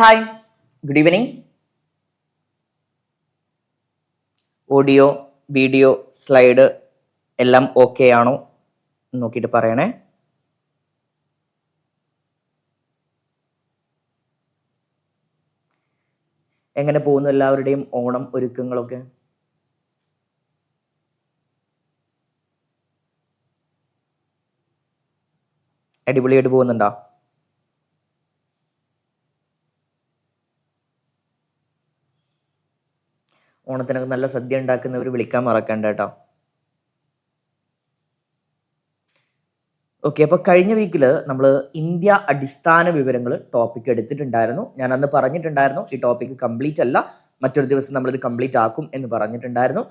Hi good evening audio video slide എല്ലാം okay ആണോ നോക്കിയിട്ട് പറയണേ. എങ്ങനെ പോകുന്നു എല്ലാവരുടെയും ഓണം ഒരുക്കങ്ങളൊക്കെ? അടിപൊളിയായിട്ട് പോകുന്നുണ്ടോ? ഓണത്തിനൊക്കെ നല്ല സദ്യ ഉണ്ടാക്കുന്നവർ വിളിക്കാൻ മറക്കണ്ട കേട്ടോ. ഓക്കെ അപ്പൊ കഴിഞ്ഞ വീക്കിൽ നമ്മൾ ഇന്ത്യ അടിസ്ഥാന വിവരങ്ങൾ ടോപ്പിക് എടുത്തിട്ടുണ്ടായിരുന്നു. ഞാൻ അന്ന് പറഞ്ഞിട്ടുണ്ടായിരുന്നു ഈ ടോപ്പിക് കംപ്ലീറ്റ് അല്ല മറ്റൊരു ദിവസം നമ്മൾ ഇത് കംപ്ലീറ്റ് ആക്കും എന്ന് പറഞ്ഞിട്ടുണ്ടായിരുന്നു.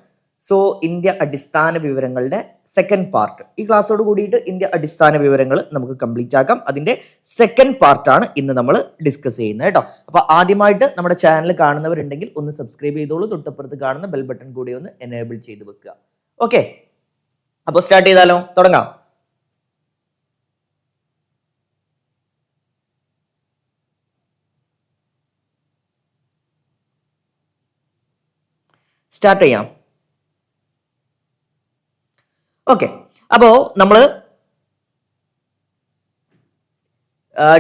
സോ ഇന്ത്യ അടിസ്ഥാന വിവരങ്ങളുടെ സെക്കൻഡ് പാർട്ട് ഈ ക്ലാസ്സോട് കൂടിയിട്ട് ഇന്ത്യ അടിസ്ഥാന വിവരങ്ങൾ നമുക്ക് കംപ്ലീറ്റ് ആക്കാം. അതിന്റെ സെക്കൻഡ് പാർട്ടാണ് ഇന്ന് നമ്മൾ ഡിസ്കസ് ചെയ്യുന്നത് കേട്ടോ. അപ്പോൾ ആദ്യമായിട്ട് നമ്മുടെ ചാനൽ കാണുന്നവരുണ്ടെങ്കിൽ ഒന്ന് സബ്സ്ക്രൈബ് ചെയ്തോളൂ. തൊട്ടപ്പുറത്ത് കാണുന്ന ബെൽ ബട്ടൺ കൂടി ഒന്ന് എനേബിൾ ചെയ്ത് വെക്കുക. ഓക്കെ അപ്പോൾ സ്റ്റാർട്ട് ചെയ്താലോ? തുടങ്ങാം. സ്റ്റാർട്ട് ചെയ്യാം. ഓക്കെ അപ്പോ നമ്മൾ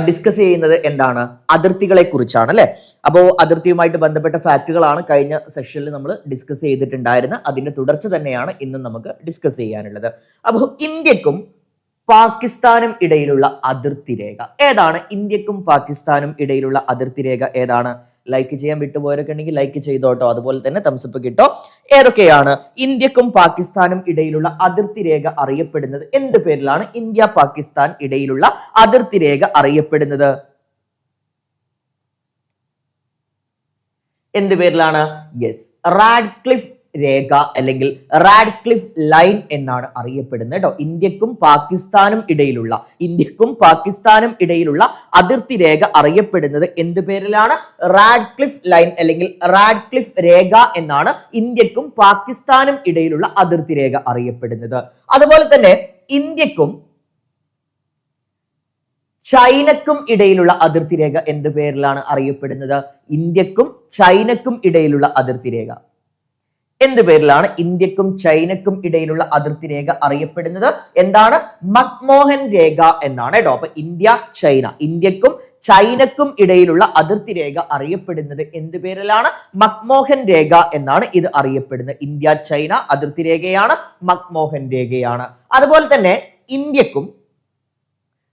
ഡിസ്കസ് ചെയ്യുന്നത് എന്താണ്? അതിർത്തികളെ കുറിച്ചാണ് അല്ലെ? അപ്പോ അതിർത്തിയുമായിട്ട് ബന്ധപ്പെട്ട ഫാക്റ്റുകളാണ് കഴിഞ്ഞ സെഷനിൽ നമ്മൾ ഡിസ്കസ് ചെയ്തിട്ടുണ്ടായിരുന്നത് അതിന്റെ തുടർച്ച തന്നെയാണ് ഇന്നും നമുക്ക് ഡിസ്കസ് ചെയ്യാനുള്ളത്. അപ്പോൾ ഇന്ത്യക്കും പാകിസ്ഥാനും ഇടയിലുള്ള അതിർത്തി രേഖ ഏതാണ്? ഇന്ത്യക്കും പാകിസ്ഥാനും ഇടയിലുള്ള അതിർത്തി രേഖ ഏതാണ്? ലൈക്ക് ചെയ്യാൻ വിട്ടുപോയവരൊക്കെ ഉണ്ടെങ്കിൽ ലൈക്ക് ചെയ്തോട്ടോ. അതുപോലെ തന്നെ തംസപ്പ് കിട്ടോ ഏതൊക്കെയാണ്? ഇന്ത്യക്കും പാകിസ്ഥാനും ഇടയിലുള്ള അതിർത്തി രേഖ അറിയപ്പെടുന്നത്. എന്ത് പേരിലാണ് ഇന്ത്യ പാകിസ്ഥാൻ ഇടയിലുള്ള അതിർത്തി രേഖ അറിയപ്പെടുന്നത്? എന്ത് പേരിലാണ്? യെസ് റാഡ്ക്ലിഫ് രേഖ അല്ലെങ്കിൽ റാഡ്ക്ലിഫ് ലൈൻ എന്നാണ് അറിയപ്പെടുന്നത് കേട്ടോ ഇന്ത്യക്കും പാകിസ്ഥാനും ഇടയിലുള്ള ഇന്ത്യക്കും പാകിസ്ഥാനും ഇടയിലുള്ള അതിർത്തി രേഖ അറിയപ്പെടുന്നത് എന്ത് പേരിലാണ്? റാഡ്ക്ലിഫ് ലൈൻ അല്ലെങ്കിൽ റാഡ്ക്ലിഫ് രേഖ എന്നാണ് ഇന്ത്യക്കും പാകിസ്ഥാനും ഇടയിലുള്ള അതിർത്തി രേഖ അറിയപ്പെടുന്നത്. അതുപോലെ തന്നെ ഇന്ത്യക്കും ചൈനക്കും ഇടയിലുള്ള അതിർത്തി രേഖ എന്ത് പേരിലാണ് അറിയപ്പെടുന്നത്? ഇന്ത്യക്കും ചൈനക്കും ഇടയിലുള്ള അതിർത്തി രേഖ. എന്ത് പേരിലാണ് ഇന്ത്യക്കും ചൈനക്കും ഇടയിലുള്ള അതിർത്തി രേഖ അറിയപ്പെടുന്നത്? എന്താണ്? മക്മോഹൻ രേഖ എന്നാണ് കേട്ടോ. അപ്പൊ ഇന്ത്യ ചൈന. ഇന്ത്യക്കും ചൈനക്കും ഇടയിലുള്ള അതിർത്തി രേഖ അറിയപ്പെടുന്നത് എന്ത് പേരിലാണ്? മക്മോഹൻ രേഖ എന്നാണ് ഇത് അറിയപ്പെടുന്നത്. ഇന്ത്യ ചൈന അതിർത്തി രേഖയാണ് മക്മോഹൻ രേഖയാണ്. അതുപോലെ തന്നെ ഇന്ത്യക്കും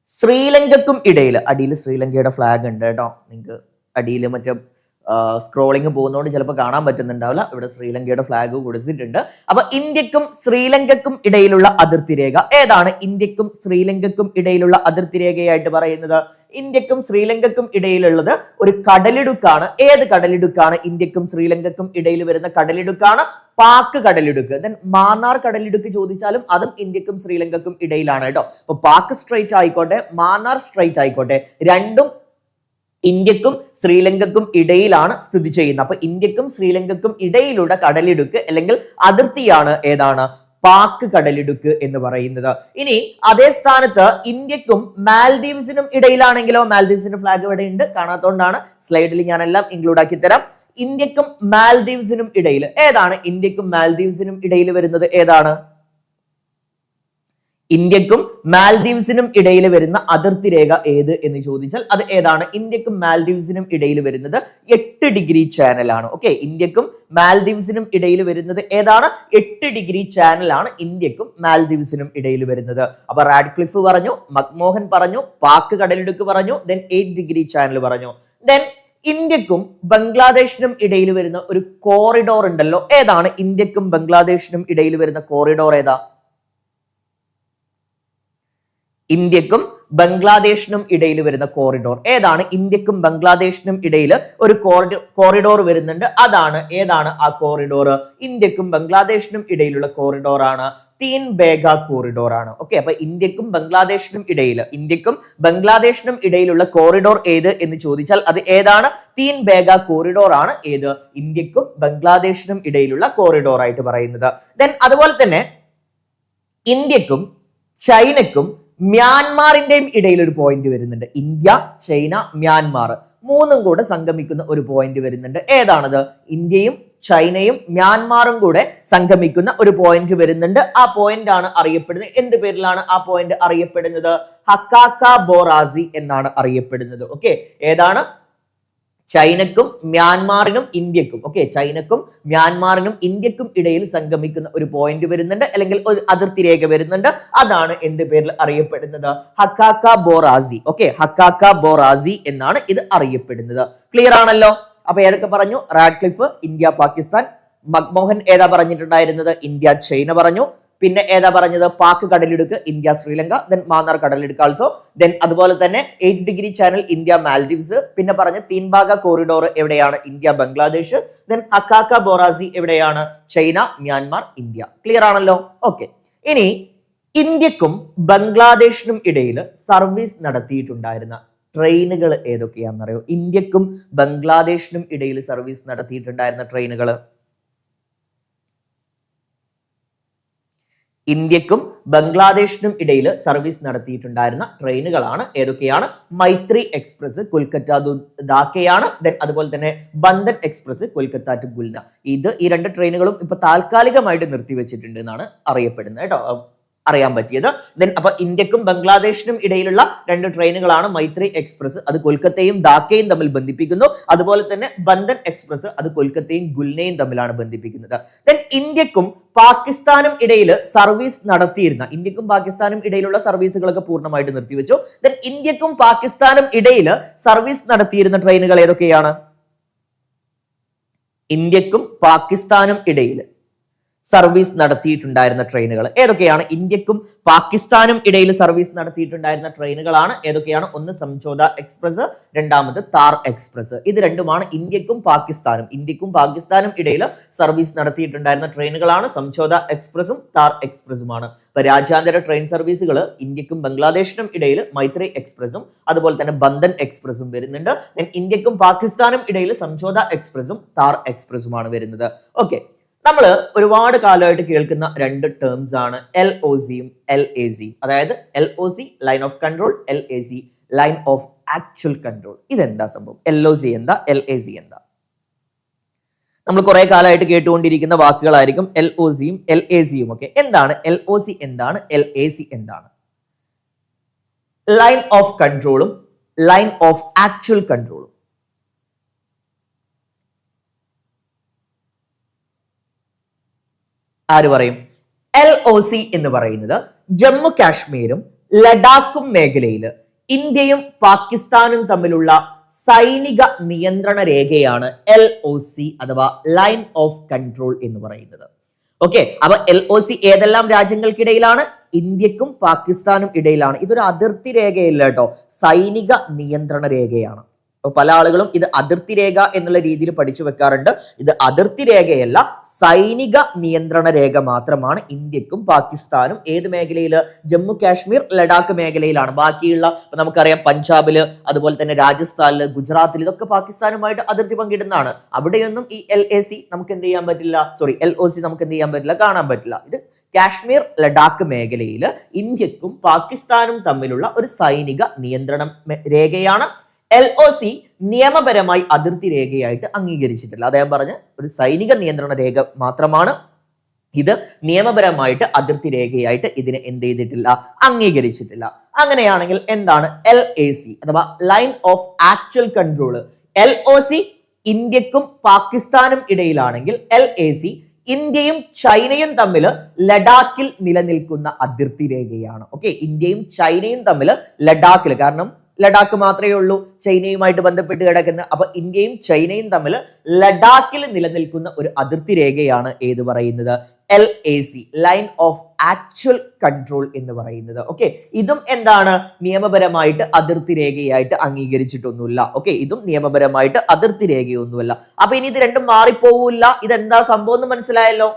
ശ്രീലങ്കക്കും ഇടയിൽ അടിയിൽ ശ്രീലങ്കയുടെ ഫ്ലാഗ് ഉണ്ട് കേട്ടോ. നിങ്ങൾക്ക് അടിയിൽ മറ്റേ സ്ക്രോളിംഗ് പോകുന്നതുകൊണ്ട് ചിലപ്പോൾ കാണാൻ പറ്റുന്നുണ്ടാവില്ല. ഇവിടെ ശ്രീലങ്കയുടെ ഫ്ലാഗ് കൊടുത്തിട്ടുണ്ട്. അപ്പൊ ഇന്ത്യക്കും ശ്രീലങ്കക്കും ഇടയിലുള്ള അതിർത്തി രേഖ. ഏതാണ് ഇന്ത്യക്കും ശ്രീലങ്കക്കും ഇടയിലുള്ള അതിർത്തി രേഖയായിട്ട് പറയുന്നത്? ഇന്ത്യക്കും ശ്രീലങ്കക്കും ഇടയിലുള്ളത് ഒരു കടലിടുക്കാണ്. ഏത് കടലിടുക്കാണ് ഇന്ത്യക്കും ശ്രീലങ്കക്കും ഇടയിൽ വരുന്ന കടലിടുക്കാണ്? പാക്ക് കടലിടുക്ക്. ദെൻ മാന്നാർ കടലിടുക്ക് ചോദിച്ചാലും അതും ഇന്ത്യക്കും ശ്രീലങ്കക്കും ഇടയിലാണ് കേട്ടോ. അപ്പൊ പാക്ക് സ്ട്രൈറ്റ് ആയിക്കോട്ടെ മാന്നാർ സ്ട്രൈറ്റ് ആയിക്കോട്ടെ. രണ്ടും ഇന്ത്യക്കും ശ്രീലങ്കക്കും ഇടയിലാണ് സ്ഥിതി ചെയ്യുന്നത്. അപ്പൊ ഇന്ത്യക്കും ശ്രീലങ്കക്കും ഇടയിലുള്ള കടലിടുക്ക് അല്ലെങ്കിൽ അതിർത്തിയാണ് ഏതാണ്? പാക്ക് കടലിടുക്ക് എന്ന് പറയുന്നത്. ഇനി അതേ സ്ഥാനത്ത് ഇന്ത്യക്കും മാൽദീവ്സിനും ഇടയിലാണെങ്കിലോ? മാൽദീവ്സിന്റെ ഫ്ലാഗ് ഇവിടെ ഉണ്ട്. കാണാത്തോണ്ടാണ് സ്ലൈഡിൽ ഞാനെല്ലാം ഇൻക്ലൂഡ് ആക്കി തരാം. ഇന്ത്യക്കും മാൽദീവ്സിനും ഇടയിൽ ഏതാണ്? ഇന്ത്യക്കും മാൽദീവ്സിനും ഇടയിൽ വരുന്നത് ഏതാണ്? ഇന്ത്യക്കും മാൽദീവ്സിനും ഇടയിൽ വരുന്ന അതിർത്തി രേഖ ഏത് എന്ന് ചോദിച്ചാൽ അത് ഏതാണ്? ഇന്ത്യക്കും മാൽദീവ്സിനും ഇടയിൽ വരുന്നത് എട്ട് ഡിഗ്രി ചാനലാണ് ഓക്കെ ഇന്ത്യക്കും മാൽദീവ്സിനും ഇടയിൽ വരുന്നത് ഏതാണ്? എട്ട് ഡിഗ്രി ചാനലാണ് ഇന്ത്യക്കും മാൽദീവ്സിനും ഇടയിൽ വരുന്നത്. അപ്പൊ റാഡ്ക്ലിഫ് പറഞ്ഞു മക്മോഹൻ പറഞ്ഞു പാക്ക് കടലിടുക്ക് പറഞ്ഞു ദെൻ എയ്റ്റ് ഡിഗ്രി ചാനൽ പറഞ്ഞു. ദെൻ ഇന്ത്യക്കും ബംഗ്ലാദേശിനും ഇടയിൽ വരുന്ന ഒരു കോറിഡോർ ഉണ്ടല്ലോ. ഏതാണ്? ഇന്ത്യക്കും ബംഗ്ലാദേശിനും ഇടയിൽ വരുന്ന കോറിഡോർ ഏതാ? ഇന്ത്യക്കും ബംഗ്ലാദേശിനും ഇടയിൽ വരുന്ന കോറിഡോർ ഏതാണ്? ഇന്ത്യക്കും ബംഗ്ലാദേശിനും ഇടയിൽ ഒരു കോറിഡോർ വരുന്നുണ്ട്. അതാണ് ഏതാണ് ആ കോറിഡോർ ഇന്ത്യക്കും ബംഗ്ലാദേശിനും ഇടയിലുള്ള കോറിഡോർ ആണ്. തീൻ ബേഗ കോറിഡോർ ആണ്. ഓക്കെ അപ്പൊ ഇന്ത്യക്കും ബംഗ്ലാദേശിനും ഇടയിൽ ഇന്ത്യക്കും ബംഗ്ലാദേശിനും ഇടയിലുള്ള കോറിഡോർ ഏത് എന്ന് ചോദിച്ചാൽ അത് ഏതാണ്? തീൻ ബേഗ കോറിഡോർ ആണ്. ഏത്? ഇന്ത്യക്കും ബംഗ്ലാദേശിനും ഇടയിലുള്ള കോറിഡോർ ആയിട്ട് പറയുന്നത്. ദെൻ അതുപോലെ തന്നെ ഇന്ത്യക്കും ചൈനക്കും മ്യാൻമാറിന്റെയും ഇടയിൽ ഒരു പോയിന്റ് വരുന്നുണ്ട്. India China Myanmar. മൂന്നും കൂടെ സംഗമിക്കുന്ന ഒരു പോയിന്റ് വരുന്നുണ്ട്. ഏതാണത്? ഇന്ത്യയും ചൈനയും മ്യാൻമാറും കൂടെ സംഗമിക്കുന്ന ഒരു പോയിന്റ് വരുന്നുണ്ട്. ആ പോയിന്റ് ആണ് അറിയപ്പെടുന്നത്. എന്ത് പേരിലാണ് ആ പോയിന്റ് അറിയപ്പെടുന്നത്? ഹക്കാക്ക ബോറാസി എന്നാണ് അറിയപ്പെടുന്നത്. ഓക്കെ ഏതാണ്? ചൈനക്കും മ്യാൻമാറിനും ഇന്ത്യക്കും. ഓക്കെ ചൈനക്കും മ്യാൻമാറിനും ഇന്ത്യക്കും ഇടയിൽ സംഗമിക്കുന്ന ഒരു പോയിന്റ് വരുന്നുണ്ട് അല്ലെങ്കിൽ ഒരു അതിർത്തി രേഖ വരുന്നുണ്ട്. അതാണ് എന്ത് പേരിൽ അറിയപ്പെടുന്നത്? ഹക്കാക്ക ബോറാസി. ഓക്കെ ഹക്കാക്ക ബോറാസി എന്നാണ് ഇത് അറിയപ്പെടുന്നത്. ക്ലിയർ ആണല്ലോ? അപ്പൊ ഏതൊക്കെ പറഞ്ഞു? Radcliffe India Pakistan. മക്മോഹൻ ഏതാ പറഞ്ഞിട്ടുണ്ടായിരുന്നത്? ഇന്ത്യ ചൈന പറഞ്ഞു. പിന്നെ ഏതാ പറഞ്ഞത്? പാക് കടലിടുക്ക് ഇന്ത്യ ശ്രീലങ്ക ദെൻ മാന്നാർ കടലിടുക്ക് ആൾസോ ദെൻ അതുപോലെ തന്നെ eight degree channel India Maldives പിന്നെ പറഞ്ഞ തീൻഭാഗ കോറിഡോർ എവിടെയാണ്? India Bangladesh. Then Hkakabo Razi എവിടെയാണ്? China Myanmar India. ക്ലിയർ ആണല്ലോ? ഓക്കെ ഇനി ഇന്ത്യക്കും ബംഗ്ലാദേശിനും ഇടയിൽ സർവീസ് നടത്തിയിട്ടുണ്ടായിരുന്ന ട്രെയിനുകൾ ഏതൊക്കെയാണെന്നറിയോ? ഇന്ത്യക്കും ബംഗ്ലാദേശിനും ഇടയിൽ സർവീസ് നടത്തിയിട്ടുണ്ടായിരുന്ന ട്രെയിനുകൾ ഇന്ത്യക്കും ബംഗ്ലാദേശിനും ഇടയിൽ സർവീസ് നടത്തിയിട്ടുണ്ടായിരുന്ന ട്രെയിനുകളാണ്. ഏതൊക്കെയാണ്? മൈത്രി എക്സ്പ്രസ് കൊൽക്കത്ത ധാക്കയാണ് ദെൻ അതുപോലെ തന്നെ ബന്ധൻ എക്സ്പ്രസ് കൊൽക്കത്ത ടു ഗുൽന. ഇത് ഈ രണ്ട് ട്രെയിനുകളും ഇപ്പൊ താൽക്കാലികമായിട്ട് നിർത്തിവെച്ചിട്ടുണ്ട് എന്നാണ് അറിയപ്പെടുന്നത് കേട്ടോ. അറിയാൻ പറ്റിയത്. ദെൻ അപ്പൊ ഇന്ത്യക്കും ബംഗ്ലാദേശിനും ഇടയിലുള്ള രണ്ട് ട്രെയിനുകളാണ് മൈത്രി എക്സ്പ്രസ് അത് കൊൽക്കത്തയും ധാക്കയും തമ്മിൽ ബന്ധിപ്പിക്കുന്നു. അതുപോലെ തന്നെ ബന്ധൻ എക്സ്പ്രസ് അത് കൊൽക്കത്തയും ഗുൽനയും തമ്മിലാണ് ബന്ധിപ്പിക്കുന്നത്. ദെൻ ഇന്ത്യക്കും പാകിസ്ഥാനും ഇടയിൽ സർവീസ് നടത്തിയിരുന്ന ഇന്ത്യക്കും പാകിസ്ഥാനും ഇടയിലുള്ള സർവീസുകളൊക്കെ പൂർണമായിട്ട് നിർത്തിവെച്ചു. ദെൻ ഇന്ത്യക്കും പാകിസ്ഥാനും ഇടയിൽ സർവീസ് നടത്തിയിരുന്ന ട്രെയിനുകൾ ഏതൊക്കെയാണ്? ഇന്ത്യക്കും പാകിസ്ഥാനും ഇടയിൽ സർവീസ് നടത്തിയിട്ടുണ്ടായിരുന്ന ട്രെയിനുകൾ. ഏതൊക്കെയാണ്? ഇന്ത്യക്കും പാകിസ്ഥാനും ഇടയിൽ സർവീസ് നടത്തിയിട്ടുണ്ടായിരുന്ന ട്രെയിനുകളാണ്. ഏതൊക്കെയാണ്? ഒന്ന് സംജോത എക്സ്പ്രസ് രണ്ടാമത് താർ എക്സ്പ്രസ്. ഇത് രണ്ടുമാണ് ഇന്ത്യക്കും പാകിസ്ഥാനും. ഇന്ത്യക്കും പാകിസ്ഥാനും ഇടയിൽ സർവീസ് നടത്തിയിട്ടുണ്ടായിരുന്ന ട്രെയിനുകളാണ്. സംജോത എക്സ്പ്രസും താർ എക്സ്പ്രസുമാണ്. ഇപ്പൊ രാജ്യാന്തര ട്രെയിൻ സർവീസുകൾ ഇന്ത്യക്കും ബംഗ്ലാദേശിനും ഇടയിൽ മൈത്രി എക്സ്പ്രസും അതുപോലെ തന്നെ ബന്ധൻ എക്സ്പ്രസും വരുന്നുണ്ട്. ഇന്ത്യക്കും പാകിസ്ഥാനും ഇടയിൽ സംജോത എക്സ്പ്രസും താർ എക്സ്പ്രസുമാണ് വരുന്നത്. ഓക്കെ നമ്മൾ ഒരുപാട് കാലമായിട്ട് കേൾക്കുന്ന രണ്ട് ടേംസ് ആണ് എൽ ഒ സിയും എൽ എ സി അതായത് L O C line of control L A C line of actual control ഇതെന്താ സംഭവം? എൽ ഒ സി എന്താ? എൽ എ സി എന്താ? നമ്മൾ കുറെ കാലമായിട്ട് കേട്ടുകൊണ്ടിരിക്കുന്ന വാക്കുകളായിരിക്കും എൽ ഒ സിയും എൽ എ സിയും ഒക്കെ. എന്താണ്? എൽ ഒ സി എന്താണ്? എൽ എ സി എന്താണ്? ലൈൻ ഓഫ് കൺട്രോളും ലൈൻ ഓഫ് ആക്ച്വൽ കൺട്രോളും ആര് പറയും? എൽ ഒ സി എന്ന് പറയുന്നത് ജമ്മു കാശ്മീരും ലഡാക്കും മേഖലയിൽ ഇന്ത്യയും പാകിസ്ഥാനും തമ്മിലുള്ള സൈനിക നിയന്ത്രണ രേഖയാണ് എൽ ഒ സി അഥവാ ലൈൻ ഓഫ് കൺട്രോൾ എന്ന് പറയുന്നത്. ഓക്കെ അപ്പൊ എൽ ഒ സി ഏതെല്ലാം രാജ്യങ്ങൾക്കിടയിലാണ്? ഇന്ത്യക്കും പാകിസ്ഥാനും ഇടയിലാണ്. ഇതൊരു അതിർത്തി രേഖയല്ല കേട്ടോ. സൈനിക നിയന്ത്രണ രേഖയാണ്. പല ആളുകളും ഇത് അതിർത്തി രേഖ എന്നുള്ള രീതിയിൽ പഠിച്ചു വെക്കാറുണ്ട്. ഇത് അതിർത്തി രേഖയല്ല സൈനിക നിയന്ത്രണ രേഖ മാത്രമാണ് ഇന്ത്യക്കും പാകിസ്ഥാനും ഏത് മേഖലയിൽ? ജമ്മു കാശ്മീർ ലഡാക്ക് മേഖലയിലാണ്. ബാക്കിയുള്ള നമുക്കറിയാം പഞ്ചാബിൽ അതുപോലെ തന്നെ രാജസ്ഥാനിൽ ഗുജറാത്തിൽ ഇതൊക്കെ പാകിസ്ഥാനുമായിട്ട് അതിർത്തി പങ്കിടുന്നതാണ്. അവിടെയൊന്നും ഈ എൽ എ സി നമുക്ക് എന്ത് ചെയ്യാൻ പറ്റില്ല? സോറി എൽ ഒ സി നമുക്ക് എന്ത് ചെയ്യാൻ പറ്റില്ല? കാണാൻ പറ്റില്ല. ഇത് കാശ്മീർ ലഡാക്ക് മേഖലയിൽ ഇന്ത്യക്കും പാകിസ്ഥാനും തമ്മിലുള്ള ഒരു സൈനിക നിയന്ത്രണ രേഖയാണ്. എൽ ഒ സി നിയമപരമായി അതിർത്തി രേഖയായിട്ട് അംഗീകരിച്ചിട്ടില്ല. അദ്ദേഹം പറഞ്ഞ ഒരു സൈനിക നിയന്ത്രണ രേഖ മാത്രമാണ്. ഇത് നിയമപരമായിട്ട് അതിർത്തി രേഖയായിട്ട് ഇതിനെ എന്ത് ചെയ്തിട്ടില്ല? അംഗീകരിച്ചിട്ടില്ല. അങ്ങനെയാണെങ്കിൽ എന്താണ് എൽ എ സി അഥവാ line of actual control L O C ഇന്ത്യക്കും പാകിസ്ഥാനും ഇടയിലാണെങ്കിൽ എൽ എ സി ഇന്ത്യയും ചൈനയും തമ്മിൽ ലഡാക്കിൽ നിലനിൽക്കുന്ന അതിർത്തി രേഖയാണ്. ഓക്കെ ഇന്ത്യയും ചൈനയും തമ്മിൽ ലഡാക്കിൽ. കാരണം ലഡാക്ക് മാത്രമേ ഉള്ളൂ ചൈനയുമായിട്ട് ബന്ധപ്പെട്ട് കിടക്കുന്ന അപ്പൊ ഇന്ത്യയും ചൈനയും തമ്മിൽ ലഡാക്കിൽ നിലനിൽക്കുന്ന ഒരു അതിർത്തി രേഖയാണ് ഏത് പറയുന്നത്? L A C line of actual control എന്ന് പറയുന്നത്. ഓക്കെ ഇതും എന്താണ്? നിയമപരമായിട്ട് അതിർത്തി രേഖയായിട്ട് അംഗീകരിച്ചിട്ടൊന്നുമില്ല. ഓക്കെ ഇതും നിയമപരമായിട്ട് അതിർത്തി രേഖയൊന്നുമല്ല. അപ്പൊ ഇനി ഇത് രണ്ടും മാറിപ്പോവില്ല. ഇതെന്താ സംഭവം എന്ന് മനസ്സിലായല്ലോ?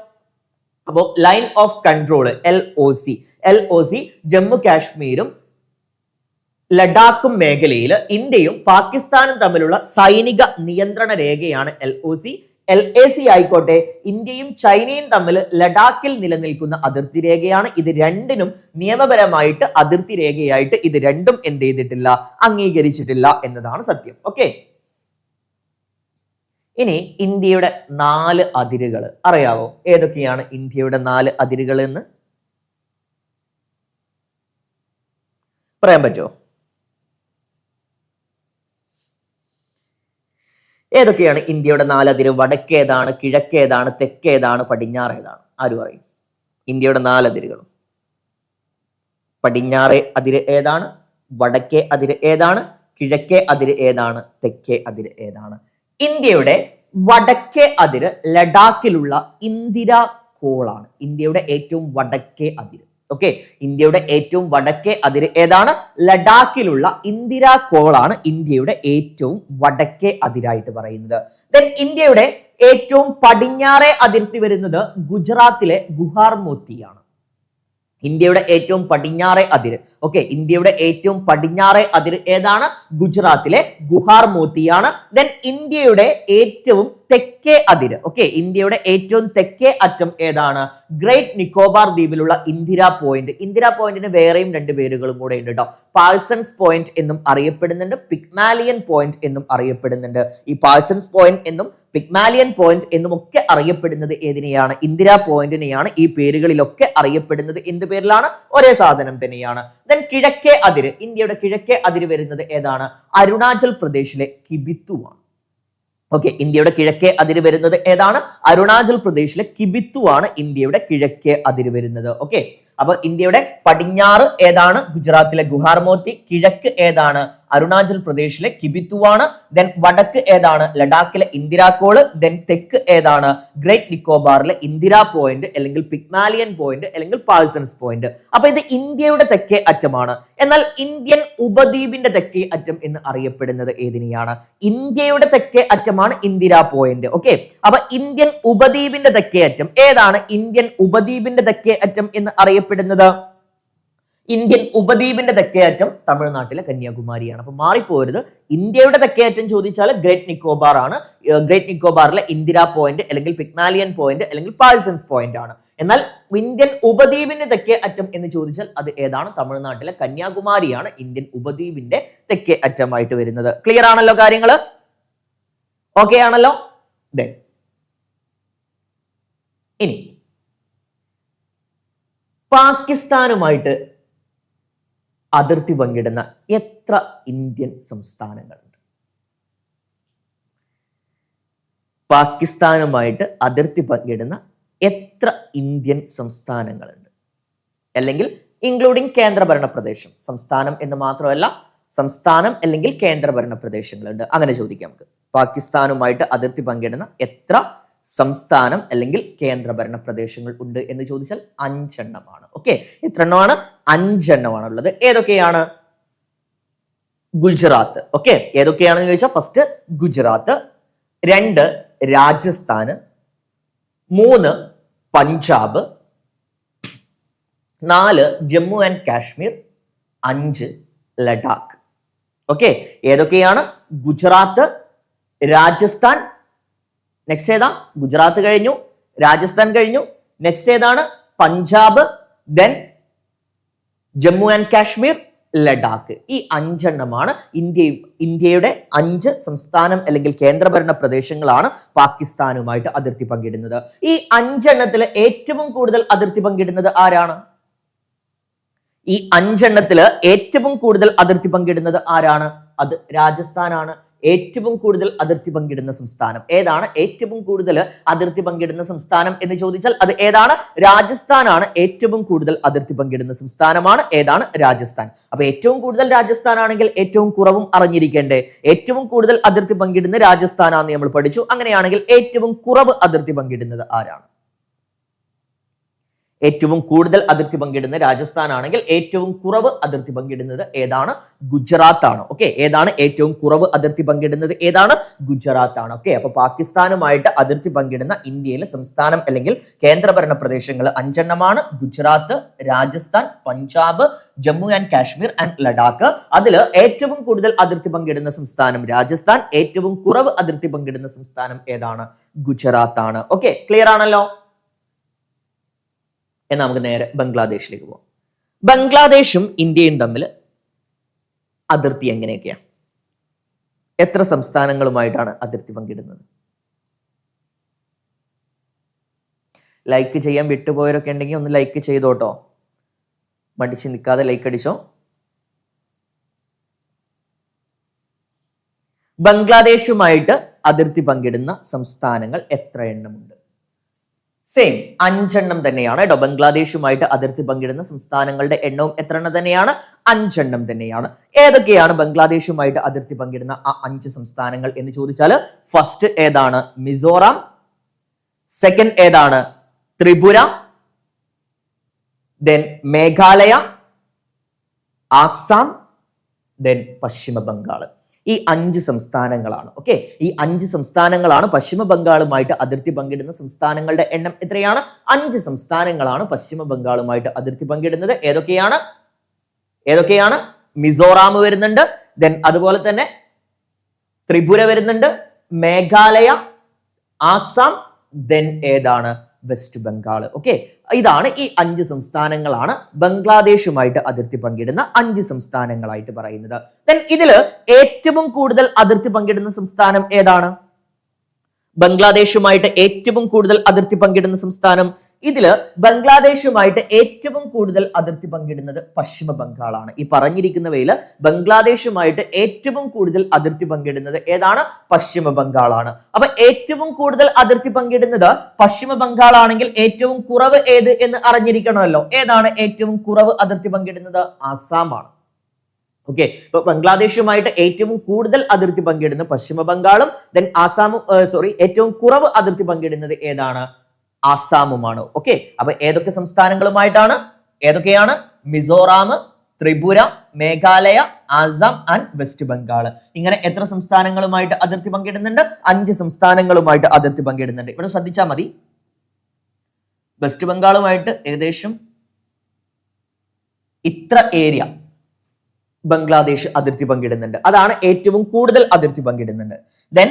അപ്പോ line of control L O C L O C Jammu കാശ്മീരും ലഡാക്കും മേഖലയിൽ ഇന്ത്യയും പാകിസ്ഥാനും തമ്മിലുള്ള സൈനിക നിയന്ത്രണ രേഖയാണ് L O C. L A C ആയിക്കോട്ടെ ഇന്ത്യയും ചൈനയും തമ്മിൽ ലഡാക്കിൽ നിലനിൽക്കുന്ന അതിർത്തി രേഖയാണ്. ഇത് രണ്ടിനും നിയമപരമായിട്ട് അതിർത്തി രേഖയായിട്ട് ഇത് രണ്ടും എന്ത് ചെയ്തിട്ടില്ല അംഗീകരിച്ചിട്ടില്ല എന്നതാണ് സത്യം. ഓക്കെ? ഇനി ഇന്ത്യയുടെ നാല് അതിരുകൾ അറിയാവോ? ഏതൊക്കെയാണ് ഇന്ത്യയുടെ നാല് അതിരുകൾ എന്ന് പറയാൻ പറ്റുമോ ഏതൊക്കെയാണ് ഇന്ത്യയുടെ നാലതിര് വടക്കേതാണ് കിഴക്കേതാണ് തെക്കേതാണ് പടിഞ്ഞാറേതാണ്? ആര് പറയും ഇന്ത്യയുടെ നാലതിരുകളും പടിഞ്ഞാറേ അതിര് ഏതാണ്? വടക്കേ അതിര് ഏതാണ്? കിഴക്കേ അതിര് ഏതാണ്? തെക്കേ അതിര് ഏതാണ്? ഇന്ത്യയുടെ വടക്കേ അതിര് ലഡാക്കിലുള്ള ഇന്ദിരാ കോളാണ്. ഇന്ത്യയുടെ ഏറ്റവും വടക്കേ അതിര്. ഓക്കെ ഇന്ത്യയുടെ ഏറ്റവും വടക്കേ അതിര് ഏതാണ്? ലഡാക്കിലുള്ള ഇന്ദിരാ കോളാണ് ഇന്ത്യയുടെ ഏറ്റവും വടക്കേ അതിരായിട്ട് പറയുന്നത്. ദെൻ ഇന്ത്യയുടെ ഏറ്റവും പടിഞ്ഞാറേ അതിർത്തി വരുന്നത് ഗുജറാത്തിലെ ഗുഹാർ മോത്തിയാണ്. ഇന്ത്യയുടെ ഏറ്റവും പടിഞ്ഞാറേ അതിര്. ഓക്കെ ഇന്ത്യയുടെ ഏറ്റവും പടിഞ്ഞാറേ അതിര് ഏതാണ്? ഗുജറാത്തിലെ ഗുഹാർ മോത്തിയാണ്. ദെൻ ഇന്ത്യയുടെ ഏറ്റവും തെക്കേ അതിര്. ഓക്കെ ഇന്ത്യയുടെ ഏറ്റവും തെക്കേ അറ്റം ഏതാണ്? ഗ്രേറ്റ് നിക്കോബാർ ദ്വീപിലുള്ള ഇന്ദിര പോയിന്റ് ഇന്ദിര പോയിന്റിന് വേറെയും രണ്ട് പേരുകളും കൂടെ ഉണ്ട് കേട്ടോ പാഴ്സൺസ് പോയിന്റ് എന്നും അറിയപ്പെടുന്നുണ്ട് പിഗ്മാലിയൻ പോയിന്റ് എന്നും അറിയപ്പെടുന്നുണ്ട്. ഈ പാഴ്സൺസ് പോയിന്റ് എന്നും പിഗ്മാലിയൻ പോയിന്റ് എന്നും ഒക്കെ അറിയപ്പെടുന്നത് ഏതിനെയാണ്? ഇന്ദിര പോയിന്റിനെയാണ് ഈ പേരുകളിലൊക്കെ അറിയപ്പെടുന്നത് എന്ത് പേരിലാണ്? ഒരേ സാധനം തന്നെയാണ്. ദെൻ കിഴക്കേ അതിര്. ഇന്ത്യയുടെ കിഴക്കേ അതിര് വരുന്നത് ഏതാണ്? അരുണാചൽ പ്രദേശിലെ കിബിത്തുവാണ്. ഓക്കെ ഇന്ത്യയുടെ കിഴക്കേ അതിര് വരുന്നത് ഏതാണ്? അരുണാചൽ പ്രദേശിലെ കിബിത്തു ആണ് ഇന്ത്യയുടെ കിഴക്കേ അതിര് വരുന്നത്. ഓക്കെ അപ്പൊ ഇന്ത്യയുടെ പടിഞ്ഞാറ് ഏതാണ്? ഗുജറാത്തിലെ ഗുഹാർമോത്തി കിഴക്ക് ഏതാണ്? അരുണാചൽ പ്രദേശിലെ കിബിത്തുവാണ്. ദെൻ വടക്ക് ഏതാണ്? ലഡാക്കിലെ ഇന്ദിരാക്കോൾ ദെൻ തെക്ക് ഏതാണ്? ഗ്രേറ്റ് നിക്കോബാറിലെ ഇന്ദിരാ പോയിന്റ് അല്ലെങ്കിൽ പിഗ്മാലിയൻ പോയിന്റ് അല്ലെങ്കിൽ പാഴ്സൺസ് പോയിന്റ് അപ്പൊ ഇത് ഇന്ത്യയുടെ തെക്കേ അറ്റമാണ്. എന്നാൽ ഇന്ത്യൻ ഉപദ്വീപിന്റെ തെക്കേ അറ്റം എന്ന് അറിയപ്പെടുന്നത് ഏതിനെയാണ്? ഇന്ത്യയുടെ തെക്കേ അറ്റമാണ് ഇന്ദിരാ പോയിന്റ് ഓക്കെ അപ്പൊ ഇന്ത്യൻ ഉപദ്വീപിന്റെ തെക്കേ അറ്റം ഏതാണ്? ഇന്ത്യൻ ഉപദ്വീപിന്റെ തെക്കേ അറ്റം എന്ന് അറിയപ്പെടുന്നത് ഇന്ത്യൻ ഉപദ്വീപിന്റെ തെക്കേയറ്റം തമിഴ്നാട്ടിലെ കന്യാകുമാരിയാണ്. അപ്പൊ മാറിപ്പോരുത്. ഇന്ത്യയുടെ തെക്കേയറ്റം ചോദിച്ചാൽ ഗ്രേറ്റ് നിക്കോബാർ ആണ്. ഗ്രേറ്റ് നിക്കോബാറിലെ ഇന്ദിര പോയിന്റ് അല്ലെങ്കിൽ പിഗ്മാലിയൻ പോയിന്റ് അല്ലെങ്കിൽ പാഴ്സൻസ് പോയിന്റ് ആണ്. എന്നാൽ ഇന്ത്യൻ ഉപദ്വീപിന്റെ തെക്കേ അറ്റം എന്ന് ചോദിച്ചാൽ അത് ഏതാണ്? തമിഴ്നാട്ടിലെ കന്യാകുമാരിയാണ് ഇന്ത്യൻ ഉപദ്വീപിന്റെ തെക്കേ അറ്റമായിട്ട് വരുന്നത്. ക്ലിയർ ആണല്ലോ കാര്യങ്ങൾ ഓക്കെ ആണല്ലോ. ഇനി പാകിസ്ഥാനുമായിട്ട് അതിർത്തി പങ്കിടുന്ന എത്ര ഇന്ത്യൻ സംസ്ഥാനങ്ങളുണ്ട്? പാകിസ്ഥാനുമായിട്ട് അതിർത്തി പങ്കിടുന്ന എത്ര ഇന്ത്യൻ സംസ്ഥാനങ്ങളുണ്ട്? അല്ലെങ്കിൽ ഇൻക്ലൂഡിംഗ് കേന്ദ്രഭരണ പ്രദേശം സംസ്ഥാനം എന്ന് മാത്രമല്ല സംസ്ഥാനം അല്ലെങ്കിൽ കേന്ദ്രഭരണ പ്രദേശങ്ങളുണ്ട്. അങ്ങനെ ചോദിക്കാം നമുക്ക്. പാകിസ്ഥാനുമായിട്ട് അതിർത്തി പങ്കിടുന്ന എത്ര സംസ്ഥാനം അല്ലെങ്കിൽ കേന്ദ്രഭരണ പ്രദേശങ്ങൾ ഉണ്ട് എന്ന് ചോദിച്ചാൽ അഞ്ചെണ്ണമാണ്. ഓക്കെ എത്ര എണ്ണമാണ് അഞ്ചെണ്ണമാണ് ഉള്ളത് ഏതൊക്കെയാണ്? ഗുജറാത്ത്. ഓക്കെ ഏതൊക്കെയാണെന്ന് ചോദിച്ചാൽ ഫസ്റ്റ് ഗുജറാത്ത് രണ്ട് രാജസ്ഥാന് മൂന്ന് പഞ്ചാബ് നാല് ജമ്മു ആൻഡ് കാശ്മീർ അഞ്ച് ലഡാക്ക്. ഓക്കെ ഏതൊക്കെയാണ്? ഗുജറാത്ത് രാജസ്ഥാൻ നെക്സ്റ്റ് ഏതാ? ഗുജറാത്ത് കഴിഞ്ഞു രാജസ്ഥാൻ കഴിഞ്ഞു. നെക്സ്റ്റ് ഏതാണ്? പഞ്ചാബ് ദെൻ ജമ്മു ആൻഡ് കാശ്മീർ ലഡാക്ക് ഈ അഞ്ചെണ്ണമാണ് ഇന്ത്യ ഇന്ത്യയുടെ അഞ്ച് സംസ്ഥാനം അല്ലെങ്കിൽ കേന്ദ്രഭരണ പ്രദേശങ്ങളാണ് പാകിസ്ഥാനുമായിട്ട് അതിർത്തി പങ്കിടുന്നത്. ഈ അഞ്ചെണ്ണത്തിൽ ഏറ്റവും കൂടുതൽ അതിർത്തി പങ്കിടുന്നത് ആരാണ്? ഈ അഞ്ചെണ്ണത്തിൽ ഏറ്റവും കൂടുതൽ അതിർത്തി പങ്കിടുന്നത് ആരാണ്? അത് രാജസ്ഥാനാണ്. ഏറ്റവും കൂടുതൽ അതിർത്തി പങ്കിടുന്ന സംസ്ഥാനം. ഏതാണ് ഏറ്റവും കൂടുതൽ അതിർത്തി പങ്കിടുന്ന സംസ്ഥാനം എന്ന് ചോദിച്ചാൽ അത് ഏതാണ്? രാജസ്ഥാനാണ് ഏറ്റവും കൂടുതൽ അതിർത്തി പങ്കിടുന്ന സംസ്ഥാനമാണ്. ഏതാണ്? രാജസ്ഥാൻ. അപ്പൊ ഏറ്റവും കൂടുതൽ രാജസ്ഥാൻ ആണെങ്കിൽ ഏറ്റവും കുറവും അറിഞ്ഞിരിക്കേണ്ടേ. ഏറ്റവും കൂടുതൽ അതിർത്തി പങ്കിടുന്ന രാജസ്ഥാനാന്ന് നമ്മൾ പഠിച്ചു. അങ്ങനെയാണെങ്കിൽ ഏറ്റവും കുറവ് അതിർത്തി പങ്കിടുന്നത് ആരാണ്? ഏറ്റവും കൂടുതൽ അതിർത്തി പങ്കിടുന്ന രാജസ്ഥാൻ ആണെങ്കിൽ ഏറ്റവും കുറവ് അതിർത്തി പങ്കിടുന്നത് ഏതാണ്? ഗുജറാത്ത് ആണ് ഓക്കെ? ഏതാണ് ഏറ്റവും കുറവ് അതിർത്തി പങ്കിടുന്നത്? ഏതാണ്? ഗുജറാത്ത് ആണ് ഓക്കെ? അപ്പൊ പാകിസ്ഥാനുമായിട്ട് അതിർത്തി പങ്കിടുന്ന ഇന്ത്യയിലെ സംസ്ഥാനം അല്ലെങ്കിൽ കേന്ദ്രഭരണ പ്രദേശങ്ങൾ അഞ്ചെണ്ണമാണ്. Gujarat Rajasthan Punjab Jammu and Kashmir and Ladakh. അതിൽ ഏറ്റവും കൂടുതൽ അതിർത്തി പങ്കിടുന്ന സംസ്ഥാനം രാജസ്ഥാൻ. ഏറ്റവും കുറവ് അതിർത്തി പങ്കിടുന്ന സംസ്ഥാനം ഏതാണ്? ഗുജറാത്ത് ആണ് ഓക്കെ? ക്ലിയർ ആണല്ലോ? എന്നാൽ നമുക്ക് നേരെ ബംഗ്ലാദേശിലേക്ക് പോവാം. ബംഗ്ലാദേശും ഇന്ത്യയും തമ്മിൽ അതിർത്തി എങ്ങനെയൊക്കെയാണ്? എത്ര സംസ്ഥാനങ്ങളുമായിട്ടാണ് അതിർത്തി പങ്കിടുന്നത്? ലൈക്ക് ചെയ്യാൻ വിട്ടുപോയവരൊക്കെ ഉണ്ടെങ്കിൽ ഒന്ന് ലൈക്ക് ചെയ്തോട്ടോ. മടിച്ച് നിൽക്കാതെ ലൈക്ക് അടിച്ചോ. ബംഗ്ലാദേശുമായിട്ട് അതിർത്തി പങ്കിടുന്ന സംസ്ഥാനങ്ങൾ എത്ര എണ്ണമുണ്ട്? സെയിം അഞ്ചെണ്ണം തന്നെയാണ്. കേട്ടോ ബംഗ്ലാദേശുമായിട്ട് അതിർത്തി പങ്കിടുന്ന സംസ്ഥാനങ്ങളുടെ എണ്ണവും എത്ര എണ്ണം തന്നെയാണ്? അഞ്ചെണ്ണം തന്നെയാണ്. ഏതൊക്കെയാണ് ബംഗ്ലാദേശുമായിട്ട് അതിർത്തി പങ്കിടുന്ന ആ അഞ്ച് സംസ്ഥാനങ്ങൾ എന്ന് ചോദിച്ചാൽ ഫസ്റ്റ് ഏതാണ്? മിസോറാം. സെക്കൻഡ് ഏതാണ്? ത്രിപുര. ദെൻ മേഘാലയ. ആസാം. ദെൻ പശ്ചിമ ബംഗാൾ ഈ അഞ്ച് സംസ്ഥാനങ്ങളാണ്. ഓക്കെ ഈ അഞ്ച് സംസ്ഥാനങ്ങളാണ് പശ്ചിമ ബംഗാളുമായിട്ട് അതിർത്തി പങ്കിടുന്ന സംസ്ഥാനങ്ങളുടെ എണ്ണം എത്രയാണ്? അഞ്ച് സംസ്ഥാനങ്ങളാണ് പശ്ചിമ ബംഗാളുമായിട്ട് അതിർത്തി പങ്കിടുന്നത്. ഏതൊക്കെയാണ്? ഏതൊക്കെയാണ്? മിസോറാം വരുന്നുണ്ട്. ദെൻ അതുപോലെ തന്നെ ത്രിപുര വരുന്നുണ്ട്. മേഘാലയ ആസാം ദെൻ ഏതാണ്? വെസ്റ്റ് ബംഗാൾ ഓക്കെ ഇതാണ് ഈ അഞ്ച് സംസ്ഥാനങ്ങളാണ് ബംഗ്ലാദേശുമായിട്ട് അതിർത്തി പങ്കിടുന്ന അഞ്ച് സംസ്ഥാനങ്ങളായിട്ട് പറയുന്നത്. ദെൻ ഇതിൽ ഏറ്റവും കൂടുതൽ അതിർത്തി പങ്കിടുന്ന സംസ്ഥാനം ഏതാണ്? ബംഗ്ലാദേശുമായിട്ട് ഏറ്റവും കൂടുതൽ അതിർത്തി പങ്കിടുന്ന സംസ്ഥാനം ഇതിൽ ബംഗ്ലാദേശുമായിട്ട് ഏറ്റവും കൂടുതൽ അതിർത്തി പങ്കിടുന്നത് പശ്ചിമ ബംഗാളാണ്. ഈ പറഞ്ഞിരിക്കുന്നവയിൽ ബംഗ്ലാദേശുമായിട്ട് ഏറ്റവും കൂടുതൽ അതിർത്തി പങ്കിടുന്നത് ഏതാണ്? പശ്ചിമ ബംഗാളാണ്. അപ്പൊ ഏറ്റവും കൂടുതൽ അതിർത്തി പങ്കിടുന്നത് പശ്ചിമ ബംഗാളാണെങ്കിൽ ഏറ്റവും കുറവ് ഏത് എന്ന് അറിഞ്ഞിരിക്കണമല്ലോ. ഏതാണ് ഏറ്റവും കുറവ് അതിർത്തി പങ്കിടുന്നത്? ആസാമാണ്. ഓക്കെ. ഇപ്പൊ ബംഗ്ലാദേശുമായിട്ട് ഏറ്റവും കൂടുതൽ അതിർത്തി പങ്കിടുന്ന പശ്ചിമ ബംഗാളും ദെൻ ആസാമും സോറി ഏറ്റവും കുറവ് അതിർത്തി പങ്കിടുന്നത് ഏതാണ്? ആസാമുമാണ്. ഓക്കെ അപ്പൊ ഏതൊക്കെ സംസ്ഥാനങ്ങളുമായിട്ടാണ്? ഏതൊക്കെയാണ്? Mizoram Tripura Meghalaya Assam and west Bengal. ഇങ്ങനെ എത്ര സംസ്ഥാനങ്ങളുമായിട്ട് അതിർത്തി പങ്കിടുന്നുണ്ട്? അഞ്ച് സംസ്ഥാനങ്ങളുമായിട്ട് അതിർത്തി പങ്കിടുന്നുണ്ട്. ഇവിടെ ശ്രദ്ധിച്ചാൽ മതി. വെസ്റ്റ് ബംഗാളുമായിട്ട് ഏകദേശം ഇത്ര ഏരിയ ബംഗ്ലാദേശ് അതിർത്തി പങ്കിടുന്നുണ്ട്. അതാണ് ഏറ്റവും കൂടുതൽ അതിർത്തി പങ്കിടുന്നുണ്ട്. ദെൻ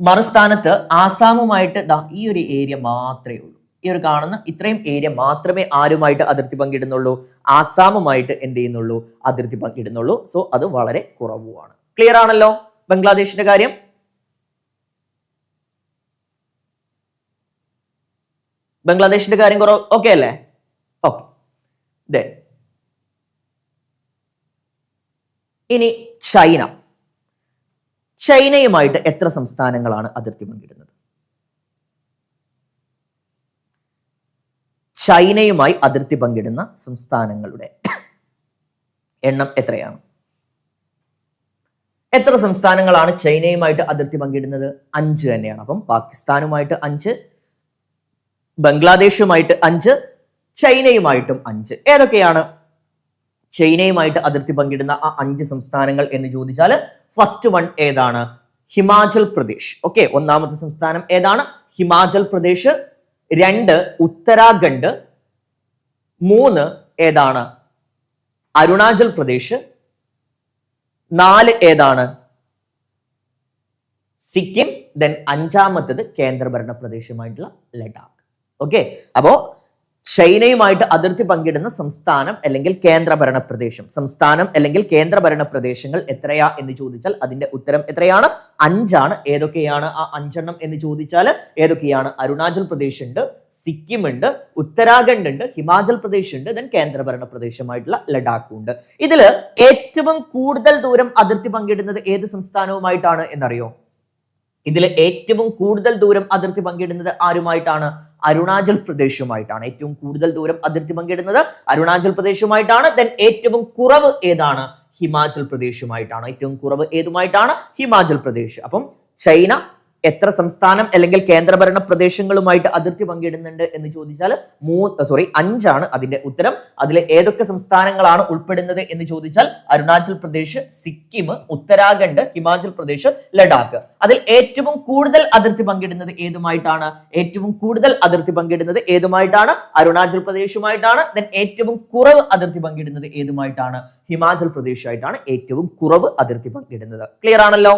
മറുസ്ഥാനത്ത് ആസാമുമായിട്ട് ഈ ഒരു ഏരിയ മാത്രമേ ഉള്ളൂ. ഈ ഒരു കാണുന്ന ഇത്രയും ഏരിയ മാത്രമേ ആരുമായിട്ട് അതിർത്തി പങ്കിടുന്നുള്ളൂ. ആസാമുമായിട്ട് എന്ത് ചെയ്യുന്നുള്ളൂ? അതിർത്തി പങ്കിടുന്നുള്ളൂ. സോ അത് വളരെ കുറവുമാണ്. ക്ലിയർ ആണല്ലോ? ബംഗ്ലാദേശിന്റെ കാര്യം? ബംഗ്ലാദേശിന്റെ കാര്യം കുറവ് ഓക്കെ അല്ലേ? ഓക്കെ ഇനി ചൈന. ചൈനയുമായിട്ട് എത്ര സംസ്ഥാനങ്ങളാണ് അതിർത്തി പങ്കിടുന്നത്? ചൈനയുമായി അതിർത്തി പങ്കിടുന്ന സംസ്ഥാനങ്ങളുടെ എണ്ണം എത്രയാണ്? എത്ര സംസ്ഥാനങ്ങളാണ് ചൈനയുമായിട്ട് അതിർത്തി പങ്കിടുന്നത്? അഞ്ച് തന്നെയാണ്. അപ്പം പാകിസ്ഥാനുമായിട്ട് അഞ്ച് ബംഗ്ലാദേശുമായിട്ട് അഞ്ച് ചൈനയുമായിട്ടും അഞ്ച്. ഏതൊക്കെയാണ് ചൈനയുമായിട്ട് അതിർത്തി പങ്കിടുന്ന ആ അഞ്ച് സംസ്ഥാനങ്ങൾ എന്ന് ചോദിച്ചാൽ ഫസ്റ്റ് വൺ ഏതാണ്? ഹിമാചൽ പ്രദേശ്. ഓക്കെ ഒന്നാമത്തെ സംസ്ഥാനം ഏതാണ്? ഹിമാചൽ പ്രദേശ്. രണ്ട് ഉത്തരാഖണ്ഡ്. മൂന്ന് ഏതാണ്? അരുണാചൽ പ്രദേശ്. നാല് ഏതാണ്? സിക്കിം. ദെൻ അഞ്ചാമത്തത് കേന്ദ്രഭരണ പ്രദേശമായിട്ടുള്ള ലഡാക്ക്. ഓക്കെ അപ്പോ ചൈനയുമായിട്ട് അതിർത്തി പങ്കിടുന്ന സംസ്ഥാനം അല്ലെങ്കിൽ കേന്ദ്രഭരണ പ്രദേശം. സംസ്ഥാനം അല്ലെങ്കിൽ കേന്ദ്രഭരണ പ്രദേശങ്ങൾ എത്രയാ എന്ന് ചോദിച്ചാൽ അതിന്റെ ഉത്തരം എത്രയാണ്? അഞ്ചാണ്. ഏതൊക്കെയാണ് ആ അഞ്ചെണ്ണം എന്ന് ചോദിച്ചാൽ ഏതൊക്കെയാണ്? അരുണാചൽ പ്രദേശ് ഉണ്ട് സിക്കിം ഉണ്ട് ഉത്തരാഖണ്ഡ് ഉണ്ട് ഹിമാചൽ പ്രദേശ് ഉണ്ട് ദെൻ കേന്ദ്രഭരണ പ്രദേശമായിട്ടുള്ള ലഡാക്കും ഉണ്ട് ഇതിൽ ഏറ്റവും കൂടുതൽ ദൂരം അതിർത്തി പങ്കിടുന്നത് ഏത് സംസ്ഥാനവുമായിട്ടാണ് എന്നറിയോ? ഇതിൽ ഏറ്റവും കൂടുതൽ ദൂരം അതിർത്തി പങ്കിടുന്നത് ആരുമായിട്ടാണ്? അരുണാചൽ പ്രദേശുമായിട്ടാണ്. ഏറ്റവും കൂടുതൽ ദൂരം അതിർത്തി പങ്കിടുന്നത് അരുണാചൽ പ്രദേശുമായിട്ടാണ്. ദെൻ ഏറ്റവും കുറവ് ഏതാണ്? ഹിമാചൽ പ്രദേശുമായിട്ടാണ്. ഏറ്റവും കുറവ് ഏതുമായിട്ടാണ്? ഹിമാചൽ പ്രദേശ്. അപ്പം ചൈന എത്ര സംസ്ഥാനം അല്ലെങ്കിൽ കേന്ദ്രഭരണ പ്രദേശങ്ങളുമായിട്ട് അതിർത്തി പങ്കിടുന്നുണ്ട് എന്ന് ചോദിച്ചാൽ മൂ സോറി അഞ്ചാണ് അതിന്റെ ഉത്തരം. അതിൽ ഏതൊക്കെ സംസ്ഥാനങ്ങളാണ് ഉൾപ്പെടുന്നത് എന്ന് ചോദിച്ചാൽ അരുണാചൽ പ്രദേശ് സിക്കിം ഉത്തരാഖണ്ഡ് ഹിമാചൽ പ്രദേശ് ലഡാക്ക്. അതിൽ ഏറ്റവും കൂടുതൽ അതിർത്തി പങ്കിടുന്നത് ഏതുമായിട്ടാണ്? ഏറ്റവും കൂടുതൽ അതിർത്തി പങ്കിടുന്നത് ഏതുമായിട്ടാണ്? അരുണാചൽ പ്രദേശുമായിട്ടാണ്. ദെൻ ഏറ്റവും കുറവ് അതിർത്തി പങ്കിടുന്നത് ഏതുമായിട്ടാണ്? ഹിമാചൽ പ്രദേശുമായിട്ടാണ് ഏറ്റവും കുറവ് അതിർത്തി പങ്കിടുന്നത്. ക്ലിയർ ആണല്ലോ?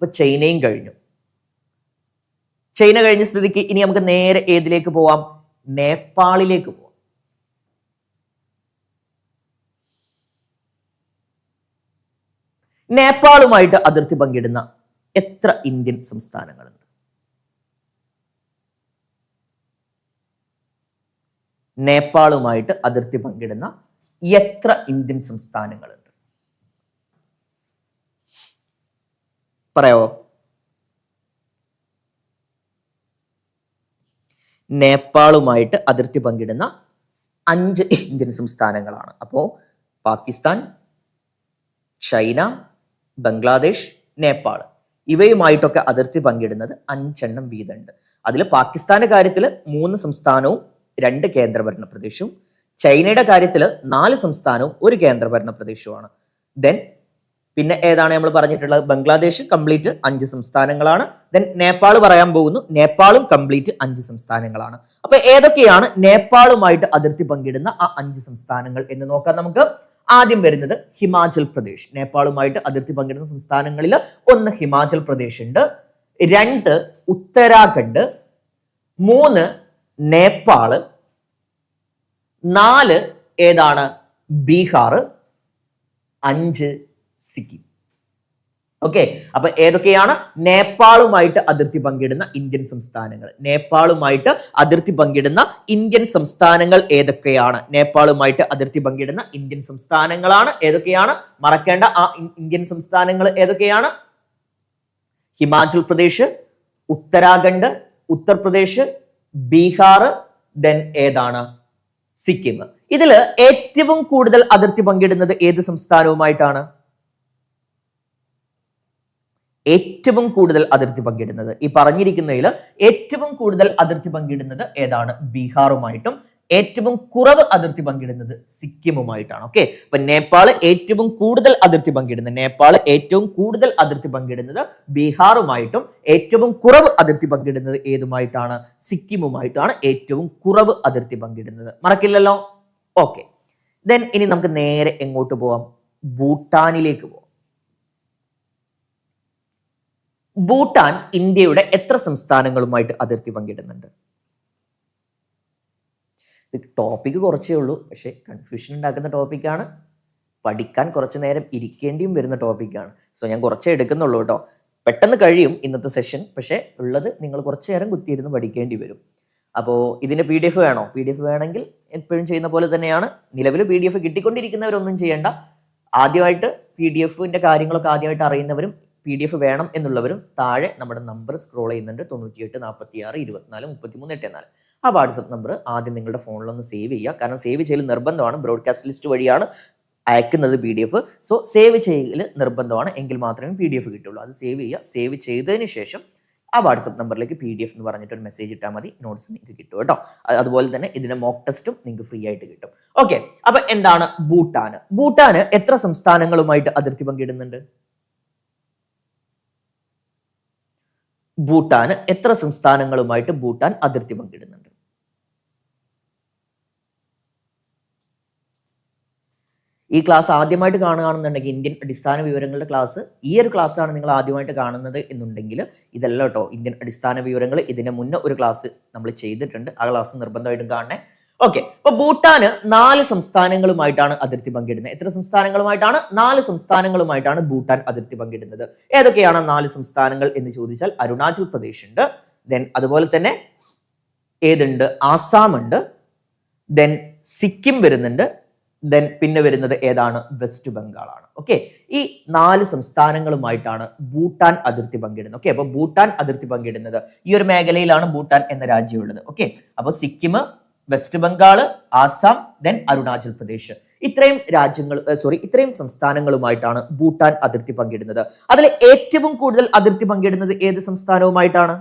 അപ്പൊ ചൈനയും കഴിഞ്ഞു. ചൈന കഴിഞ്ഞ സ്ഥിതിക്ക് ഇനി നമുക്ക് നേരെ ഏതിലേക്ക് പോവാം? നേപ്പാളിലേക്ക് പോവാം. നേപ്പാളുമായിട്ട് അതിർത്തി പങ്കിടുന്ന എത്ര ഇന്ത്യൻ സംസ്ഥാനങ്ങളുണ്ട്? നേപ്പാളുമായിട്ട് അതിർത്തി പങ്കിടുന്ന എത്ര ഇന്ത്യൻ സംസ്ഥാനങ്ങളുണ്ട്? പറയാവോ നേപ്പാളുമായിട്ട് അതിർത്തി പങ്കിടുന്ന അഞ്ച് ഇന്ത്യൻ സംസ്ഥാനങ്ങളാണ്. അപ്പോൾ പാകിസ്ഥാൻ ചൈന ബംഗ്ലാദേശ് നേപ്പാൾ. ഇവയുമായിട്ടൊക്കെ അതിർത്തി പങ്കിടുന്നത് അഞ്ചെണ്ണം വീതമുണ്ട്. അതിൽ പാകിസ്ഥാന്റെ കാര്യത്തിൽ മൂന്ന് സംസ്ഥാനവും രണ്ട് കേന്ദ്രഭരണ പ്രദേശവും. ചൈനയുടെ കാര്യത്തിൽ നാല് സംസ്ഥാനവും ഒരു കേന്ദ്രഭരണ പ്രദേശവുമാണ്. ദെൻ പിന്നെ ഏതാണ് നമ്മൾ പറഞ്ഞിട്ടുള്ളത്? ബംഗ്ലാദേശ് കംപ്ലീറ്റ് അഞ്ച് സംസ്ഥാനങ്ങളാണ്. ദെൻ നേപ്പാൾ പറയാൻ പോകുന്നു. നേപ്പാളും കംപ്ലീറ്റ് അഞ്ച് സംസ്ഥാനങ്ങളാണ്. അപ്പൊ ഏതൊക്കെയാണ് നേപ്പാളുമായിട്ട് അതിർത്തി പങ്കിടുന്ന ആ അഞ്ച് സംസ്ഥാനങ്ങൾ എന്ന് നോക്കാം നമുക്ക്. ആദ്യം വരുന്നത് ഹിമാചൽ പ്രദേശ്. നേപ്പാളുമായിട്ട് അതിർത്തി പങ്കിടുന്ന സംസ്ഥാനങ്ങളിൽ ഒന്ന് ഹിമാചൽ പ്രദേശ് ഉണ്ട്. രണ്ട് ഉത്തരാഖണ്ഡ്. മൂന്ന് നേപ്പാൾ നാല് ഏതാണ്? ബീഹാർ. അഞ്ച് സിക്കിം. ഓക്കെ അപ്പൊ ഏതൊക്കെയാണ്? നേപ്പാളുമായിട്ട് അതിർത്തി പങ്കിടുന്ന ഇന്ത്യൻ സംസ്ഥാനങ്ങൾ. നേപ്പാളുമായിട്ട് അതിർത്തി പങ്കിടുന്ന ഇന്ത്യൻ സംസ്ഥാനങ്ങൾ ഏതൊക്കെയാണ്? നേപ്പാളുമായിട്ട് അതിർത്തി പങ്കിടുന്ന ഇന്ത്യൻ സംസ്ഥാനങ്ങളാണ് ഏതൊക്കെയാണ്? മറക്കേണ്ട ആ ഇന്ത്യൻ സംസ്ഥാനങ്ങൾ ഏതൊക്കെയാണ്? ഹിമാചൽ പ്രദേശ് ഉത്തരാഖണ്ഡ് ഉത്തർപ്രദേശ് ബീഹാർ ദെൻ ഏതാണ്? സിക്കിം. ഇതിൽ ഏറ്റവും കൂടുതൽ അതിർത്തി പങ്കിടുന്നത് ഏത് സംസ്ഥാനവുമായിട്ടാണ്? ഏറ്റവും കൂടുതൽ അതിർത്തി പങ്കിടുന്നത്. ഈ പറഞ്ഞിരിക്കുന്നതിൽ ഏറ്റവും കൂടുതൽ അതിർത്തി പങ്കിടുന്നത് ഏതാണ്? ബീഹാറുമായിട്ടും ഏറ്റവും കുറവ് അതിർത്തി പങ്കിടുന്നത് സിക്കിമുമായിട്ടാണ്. ഓക്കെ? അപ്പൊ നേപ്പാൾ ഏറ്റവും കൂടുതൽ അതിർത്തി പങ്കിടുന്നത് നേപ്പാൾ ഏറ്റവും കൂടുതൽ അതിർത്തി പങ്കിടുന്നത് ബീഹാറുമായിട്ടും ഏറ്റവും കുറവ് അതിർത്തി പങ്കിടുന്നത് ഏതുമായിട്ടാണ്? സിക്കിമുമായിട്ടാണ് ഏറ്റവും കുറവ് അതിർത്തി പങ്കിടുന്നത്. മറക്കില്ലല്ലോ? ഓക്കെ. ദെൻ ഇനി നമുക്ക് നേരെ എങ്ങോട്ട് പോവാം? ഭൂട്ടാനിലേക്ക് പോവാം. ഭൂട്ടാൻ ഇന്ത്യയുടെ എത്ര സംസ്ഥാനങ്ങളുമായിട്ട് അതിർത്തി പങ്കിടുന്നുണ്ട്? ടോപ്പിക് കുറച്ചേ ഉള്ളൂ. പക്ഷേ കൺഫ്യൂഷൻ ഉണ്ടാക്കുന്ന ടോപ്പിക്കാണ് പഠിക്കാൻ കുറച്ച് നേരം ഇരിക്കേണ്ടിയും വരുന്ന ടോപ്പിക്കാണ് സോ ഞാൻ കുറച്ചേ എടുക്കുന്നുള്ളൂ കേട്ടോ. പെട്ടെന്ന് കഴിയും ഇന്നത്തെ സെഷൻ പക്ഷേ ഉള്ളത് നിങ്ങൾ കുറച്ച് നേരം കുത്തിയിരുന്ന് പഠിക്കേണ്ടി വരും. അപ്പോൾ ഇതിന് പി ഡി എഫ് വേണോ? പി ഡി എഫ് വേണമെങ്കിൽ എപ്പോഴും ചെയ്യുന്ന പോലെ തന്നെയാണ്. നിലവിൽ പി ഡി എഫ് കിട്ടിക്കൊണ്ടിരിക്കുന്നവരൊന്നും ചെയ്യേണ്ട. ആദ്യമായിട്ട് പി ഡി എഫിന്റെ കാര്യങ്ങളൊക്കെ ആദ്യമായിട്ട് അറിയുന്നവരും പി ഡി എഫ് വേണം എന്നുള്ളവരും താഴെ നമ്മുടെ നമ്പർ സ്ക്രോൾ ചെയ്യുന്നുണ്ട്. തൊണ്ണൂറ്റിയെട്ട് നാൽപ്പത്തി ആറ് ഇരുപത്തിനാല് മുപ്പത്തിമൂന്ന് എട്ട് നാല് ആ വാട്സപ്പ് നമ്പർ ആദ്യം നിങ്ങളുടെ ഫോണിലൊന്ന് സേവ് ചെയ്യുക. കാരണം സേവ് ചെയ്യൽ നിർബന്ധമാണ്. ബ്രോഡ്കാസ്റ്റ് ലിസ്റ്റ് വഴിയാണ് അയക്കുന്നത് P D F so save ചെയ്യൽ നിർബന്ധമാണ്. എങ്കിൽ മാത്രമേ പി ഡി എഫ് കിട്ടുള്ളൂ. അത് സേവ് ചെയ്യുക. സേവ് ചെയ്തതിന് ശേഷം ആ വാട്സപ്പ് നമ്പറിലേക്ക് പി ഡി എഫ് എന്ന് പറഞ്ഞിട്ട് ഒരു മെസ്സേജ് ഇട്ടാൽ മതി. നോട്ട്സ് നിങ്ങൾക്ക് കിട്ടും കേട്ടോ. അതുപോലെ തന്നെ ഇതിന്റെ മോക്ക് ടെസ്റ്റും നിങ്ങൾക്ക് ഫ്രീ ആയിട്ട് കിട്ടും. ഓക്കെ അപ്പൊ എന്താണ് ഭൂട്ടാന് ഭൂട്ടാന് എത്ര സംസ്ഥാനങ്ങളുമായിട്ട് അതിർത്തി പങ്കിടുന്നുണ്ട്? ഭൂട്ടാന് എത്ര സംസ്ഥാനങ്ങളുമായിട്ട് ഭൂട്ടാൻ അതിർത്തി പങ്കിടുന്നുണ്ട്? ഈ ക്ലാസ് ആദ്യമായിട്ട് കാണുകയാണെന്നുണ്ടെങ്കിൽ ഇന്ത്യൻ അടിസ്ഥാന വിവരങ്ങളുടെ ക്ലാസ് ഈ ഒരു ക്ലാസ്സാണ് നിങ്ങൾ ആദ്യമായിട്ട് കാണുന്നത് എന്നുണ്ടെങ്കിൽ ഇതല്ല കേട്ടോ. ഇന്ത്യൻ അടിസ്ഥാന വിവരങ്ങൾ ഇതിന് മുന്നേ ഒരു ക്ലാസ് നമ്മൾ ചെയ്തിട്ടുണ്ട്. ആ ക്ലാസ് നിർബന്ധമായിട്ടും കാണണേ. ഓക്കെ അപ്പൊ ഭൂട്ടാന് നാല് സംസ്ഥാനങ്ങളുമായിട്ടാണ് അതിർത്തി പങ്കിടുന്നത്. എത്ര സംസ്ഥാനങ്ങളുമായിട്ടാണ്? നാല് സംസ്ഥാനങ്ങളുമായിട്ടാണ് ഭൂട്ടാൻ അതിർത്തി പങ്കിടുന്നത്. ഏതൊക്കെയാണ് നാല് സംസ്ഥാനങ്ങൾ എന്ന് ചോദിച്ചാൽ അരുണാചൽ പ്രദേശ് ഉണ്ട് ദെൻ അതുപോലെ തന്നെ ഏതുണ്ട്? ആസാം ഉണ്ട് ദെൻ സിക്കിം വരുന്നുണ്ട് ദെൻ പിന്നെ വരുന്നത് ഏതാണ്? വെസ്റ്റ് ബംഗാളാണ്. ഓക്കെ ഈ നാല് സംസ്ഥാനങ്ങളുമായിട്ടാണ് ഭൂട്ടാൻ അതിർത്തി പങ്കിടുന്നത്. ഓക്കെ അപ്പൊ ഭൂട്ടാൻ അതിർത്തി പങ്കിടുന്നത് ഈ ഒരു മേഖലയിലാണ് ഭൂട്ടാൻ എന്ന രാജ്യമുള്ളത് ഓക്കെ അപ്പൊ സിക്കിം വെസ്റ്റ് ബംഗാൾ ആസാം ദെൻ അരുണാചൽ പ്രദേശ് ഇത്രയും രാജ്യങ്ങൾ സോറി ഇത്രയും സംസ്ഥാനങ്ങളുമായിട്ടാണ് ഭൂട്ടാൻ അതിർത്തി പങ്കിടുന്നത്. അതിൽ ഏറ്റവും കൂടുതൽ അതിർത്തി പങ്കിടുന്നത് ഏത് സംസ്ഥാനവുമായിട്ടാണ്?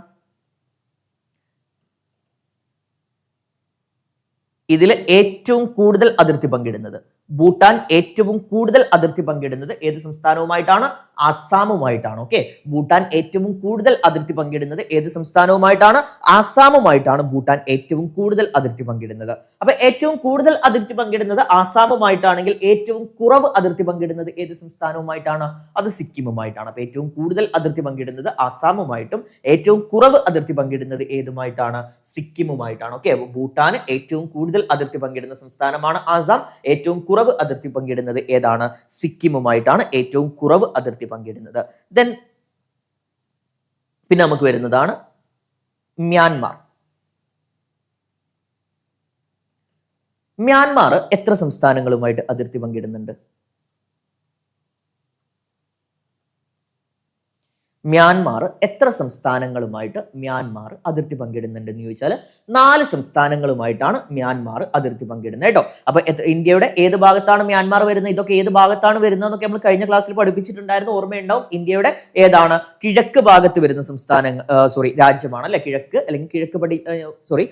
ഇതിൽ ഏറ്റവും കൂടുതൽ അതിർത്തി പങ്കിടുന്നത്. ഭൂട്ടാൻ ഏറ്റവും കൂടുതൽ അതിർത്തി പങ്കിടുന്നത് ഏത് സംസ്ഥാനവുമായിട്ടാണ്? ആസാമുമായിട്ടാണ് ഓക്കെ ഭൂട്ടാൻ ഏറ്റവും കൂടുതൽ അതിർത്തി പങ്കിടുന്നത് ഏത് സംസ്ഥാനവുമായിട്ടാണ്? ആസാമുമായിട്ടാണ് ഭൂട്ടാൻ ഏറ്റവും കൂടുതൽ അതിർത്തി പങ്കിടുന്നത്. അപ്പൊ ഏറ്റവും കൂടുതൽ അതിർത്തി പങ്കിടുന്നത് ആസാമുമായിട്ടാണെങ്കിൽ ഏറ്റവും കുറവ് അതിർത്തി പങ്കിടുന്നത് ഏത് സംസ്ഥാനവുമായിട്ടാണ്? അത് സിക്കിമുമായിട്ടാണ്. അപ്പൊ ഏറ്റവും കൂടുതൽ അതിർത്തി പങ്കിടുന്നത് ആസാമുമായിട്ടും ഏറ്റവും കുറവ് അതിർത്തി പങ്കിടുന്നത് ഏതുമായിട്ടാണ്? സിക്കിമുമായിട്ടാണ് ഓക്കെ ഭൂട്ടാന് ഏറ്റവും കൂടുതൽ അതിർത്തി പങ്കിടുന്ന സംസ്ഥാനമാണ് ആസാം. ഏറ്റവും കുറവ് അതിർത്തി പങ്കിടുന്നത് ഏതാണ്? സിക്കിമുമായിട്ടാണ് ഏറ്റവും കുറവ് അതിർത്തി പങ്കിടുന്നത്. ദെൻ പിന്നെ നമുക്ക് വരുന്നതാണ് മ്യാൻമാർ. മ്യാൻമാർ എത്ര സംസ്ഥാനങ്ങളുമായിട്ട് അതിർത്തി പങ്കിടുന്നുണ്ട്? മ്യാൻമാർ എത്ര സംസ്ഥാനങ്ങളുമായിട്ട് മ്യാൻമാർ അതിർത്തി പങ്കിടുന്നുണ്ട് എന്ന് ചോദിച്ചാൽ നാല് സംസ്ഥാനങ്ങളുമായിട്ടാണ് മ്യാൻമാർ അതിർത്തി പങ്കിടുന്നത് കേട്ടോ. അപ്പൊ ഇന്ത്യയുടെ ഏത് ഭാഗത്താണ് മ്യാൻമാർ വരുന്നത്? ഇതൊക്കെ ഏത് ഭാഗത്താണ് വരുന്നതെന്നൊക്കെ നമ്മൾ കഴിഞ്ഞ ക്ലാസ്സിൽ പഠിപ്പിച്ചിട്ടുണ്ടായിരുന്നു. ഓർമ്മയുണ്ടാവും. ഇന്ത്യയുടെ ഏതാണ് കിഴക്ക് ഭാഗത്ത് വരുന്ന സംസ്ഥാന സോറി രാജ്യമാണ് അല്ലെ? കിഴക്ക് അല്ലെങ്കിൽ കിഴക്ക് പടി സോറി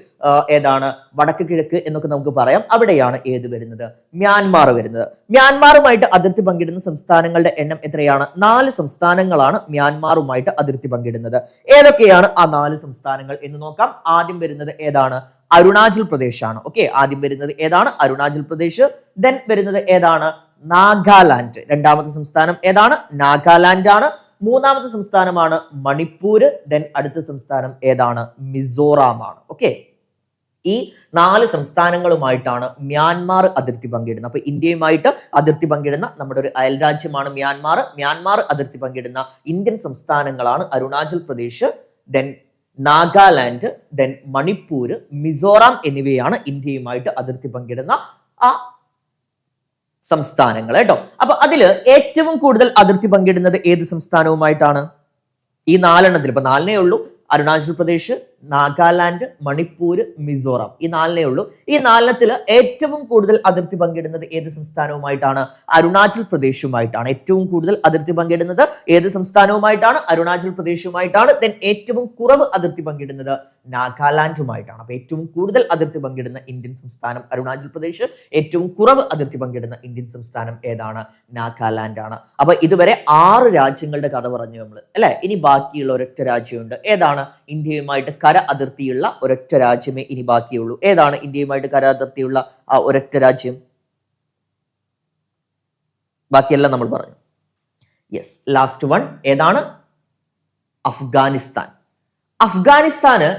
ഏതാണ് വടക്ക് കിഴക്ക് എന്നൊക്കെ നമുക്ക് പറയാം. അവിടെയാണ് ഏത് വരുന്നത്? മ്യാൻമാർ വരുന്നത്. മ്യാൻമാറുമായിട്ട് അതിർത്തി പങ്കിടുന്ന സംസ്ഥാനങ്ങളുടെ എണ്ണം എത്രയാണ്? നാല് സംസ്ഥാനങ്ങളാണ് മ്യാൻമാറുമായിട്ട് അതിർത്തി പങ്കിടുന്നത്. ഏതൊക്കെയാണ് ആ നാല് സംസ്ഥാനങ്ങൾ എന്ന് നോക്കാം. ആദ്യം വരുന്നത് ഏതാണ്? അരുണാചൽ പ്രദേശ് ആണ് ഓക്കെ ആദ്യം വരുന്നത് ഏതാണ്? അരുണാചൽ പ്രദേശ്. ദെൻ വരുന്നത് ഏതാണ്? നാഗാലാൻഡ്. രണ്ടാമത്തെ സംസ്ഥാനം ഏതാണ്? നാഗാലാൻഡ് ആണ് മൂന്നാമത്തെ സംസ്ഥാനമാണ് മണിപ്പൂര്. ദെൻ അടുത്ത സംസ്ഥാനം ഏതാണ്? മിസോറാം ആണ് ഓക്കെ ഈ നാല് സംസ്ഥാനങ്ങളുമായിട്ടാണ് മ്യാൻമാർ അതിർത്തി പങ്കിടുന്നത്. അപ്പൊ ഇന്ത്യയുമായിട്ട് അതിർത്തി പങ്കിടുന്ന നമ്മുടെ ഒരു അയൽരാജ്യമാണ് മ്യാൻമാർ. മ്യാൻമാർ അതിർത്തി പങ്കിടുന്ന ഇന്ത്യൻ സംസ്ഥാനങ്ങളാണ് അരുണാചൽ പ്രദേശ് ദെൻ നാഗാലാൻഡ് ദെൻ മണിപ്പൂർ മിസോറാം എന്നിവയാണ് ഇന്ത്യയുമായിട്ട് അതിർത്തി പങ്കിടുന്ന ആ സംസ്ഥാനങ്ങൾ കേട്ടോ. അപ്പൊ അതിൽ ഏറ്റവും കൂടുതൽ അതിർത്തി പങ്കിടുന്നത് ഏത് സംസ്ഥാനവുമായിട്ടാണ്? ഈ നാലെണ്ണത്തിൽ ഇപ്പൊ നാലിനേ ഉള്ളൂ. അരുണാചൽ പ്രദേശ് നാഗാലാൻഡ് മണിപ്പൂർ മിസോറാം. ഈ നാലിനേ ഉള്ളൂ. ഈ നാലിനത്തിൽ ഏറ്റവും കൂടുതൽ അതിർത്തി പങ്കിടുന്നത് ഏത് സംസ്ഥാനവുമായിട്ടാണ്? അരുണാചൽ പ്രദേശുമായിട്ടാണ്. ഏറ്റവും കൂടുതൽ അതിർത്തി പങ്കിടുന്നത് ഏത് സംസ്ഥാനവുമായിട്ടാണ്? അരുണാചൽ പ്രദേശുമായിട്ടാണ്. ദെൻ ഏറ്റവും കുറവ് അതിർത്തി പങ്കിടുന്നത് നാഗാലാൻഡുമായിട്ടാണ്. അപ്പൊ ഏറ്റവും കൂടുതൽ അതിർത്തി പങ്കിടുന്ന ഇന്ത്യൻ സംസ്ഥാനം അരുണാചൽ പ്രദേശ്. ഏറ്റവും കുറവ് അതിർത്തി പങ്കിടുന്ന ഇന്ത്യൻ സംസ്ഥാനം ഏതാണ്? നാഗാലാൻഡ് ആണ് അപ്പൊ ഇതുവരെ ആറ് രാജ്യങ്ങളുടെ കഥ പറഞ്ഞു നമ്മൾ അല്ലെ? ഇനി ബാക്കിയുള്ള ഒരൊറ്റ രാജ്യമുണ്ട്. ഏതാണ്? ഇന്ത്യയുമായിട്ട് കര അതിർത്തിയുള്ള ഒരൊറ്റ രാജ്യമേ ഇനി ബാക്കിയുള്ളൂ. ഏതാണ് ഇന്ത്യയുമായിട്ട് കര അതിർത്തിയുള്ള ആ ഒരൊറ്റ രാജ്യം? ബാക്കിയെല്ലാം നമ്മൾ പറഞ്ഞു. യെസ് ലാസ്റ്റ് വൺ ഏതാണ്? അഫ്ഗാനിസ്ഥാൻ. അഫ്ഗാനിസ്ഥാന്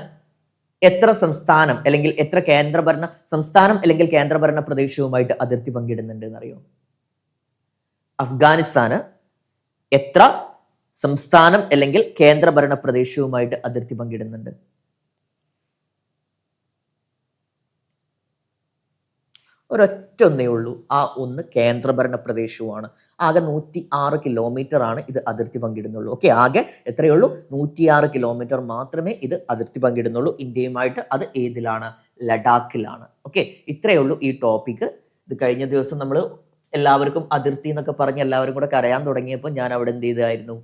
എത്ര സംസ്ഥാനം അല്ലെങ്കിൽ എത്ര കേന്ദ്രഭരണ സംസ്ഥാനം അല്ലെങ്കിൽ കേന്ദ്രഭരണ പ്രദേശവുമായിട്ട് അതിർത്തി പങ്കിടുന്നുണ്ട് എന്നറിയോ? അഫ്ഗാനിസ്ഥാന് എത്ര സംസ്ഥാനം അല്ലെങ്കിൽ കേന്ദ്രഭരണ പ്രദേശവുമായിട്ട് അതിർത്തി പങ്കിടുന്നുണ്ട്? ഒരൊറ്റ ഒന്നേ ഉള്ളൂ. ആ ഒന്ന് കേന്ദ്രഭരണ പ്രദേശവുമാണ്. ആകെ നൂറ്റി ആറ് കിലോമീറ്റർ ആണ് ഇത് അതിർത്തി പങ്കിടുന്നുള്ളൂ. ഓക്കെ ആകെ എത്രയേ ഉള്ളൂ? നൂറ്റിയാറ് കിലോമീറ്റർ മാത്രമേ ഇത് അതിർത്തി പങ്കിടുന്നുള്ളൂ. ഇന്ത്യയുമായിട്ട് അത് ഏതിലാണ്? ലഡാക്കിലാണ്. ഓക്കെ ഇത്രയേ ഉള്ളൂ ഈ ടോപ്പിക്ക് ഇത് കഴിഞ്ഞ ദിവസം നമ്മൾ എല്ലാവർക്കും അതിർത്തി എന്നൊക്കെ പറഞ്ഞ് എല്ലാവരും കൂടെ കരയാൻ തുടങ്ങിയപ്പോൾ ഞാൻ അവിടെ എന്ത് ചെയ്തായിരുന്നു?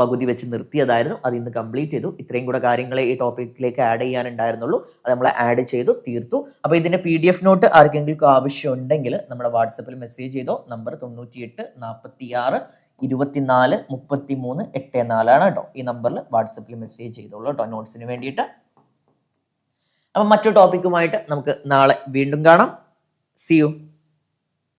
പകുതി വെച്ച് നിർത്തിയതായിരുന്നു. അത് ഇന്ന് കംപ്ലീറ്റ് ചെയ്തു. ഇത്രയും കൂടെ കാര്യങ്ങളെ ഈ ടോപ്പിക്കിലേക്ക് ആഡ് ചെയ്യാനുണ്ടായിരുന്നുള്ളൂ. അത് നമ്മൾ ആഡ് ചെയ്തു തീർത്തു. അപ്പോൾ ഇതിന്റെ പി ഡി എഫ് നോട്ട് ആർക്കെങ്കിലും ആവശ്യമുണ്ടെങ്കിൽ നമ്മുടെ വാട്സപ്പിൽ മെസ്സേജ് ചെയ്തോ. നമ്പർ തൊണ്ണൂറ്റിയെട്ട് നാൽപ്പത്തി ആറ് ഇരുപത്തിനാല് മുപ്പത്തി മൂന്ന് എട്ട് നാലാണ് കേട്ടോ. ഈ നമ്പറിൽ വാട്സപ്പിൽ മെസ്സേജ് ചെയ്തോളൂ കേട്ടോ നോട്ട്സിന് വേണ്ടിയിട്ട്. അപ്പം മറ്റു ടോപ്പിക്കുമായിട്ട് നമുക്ക് നാളെ വീണ്ടും കാണാം. C U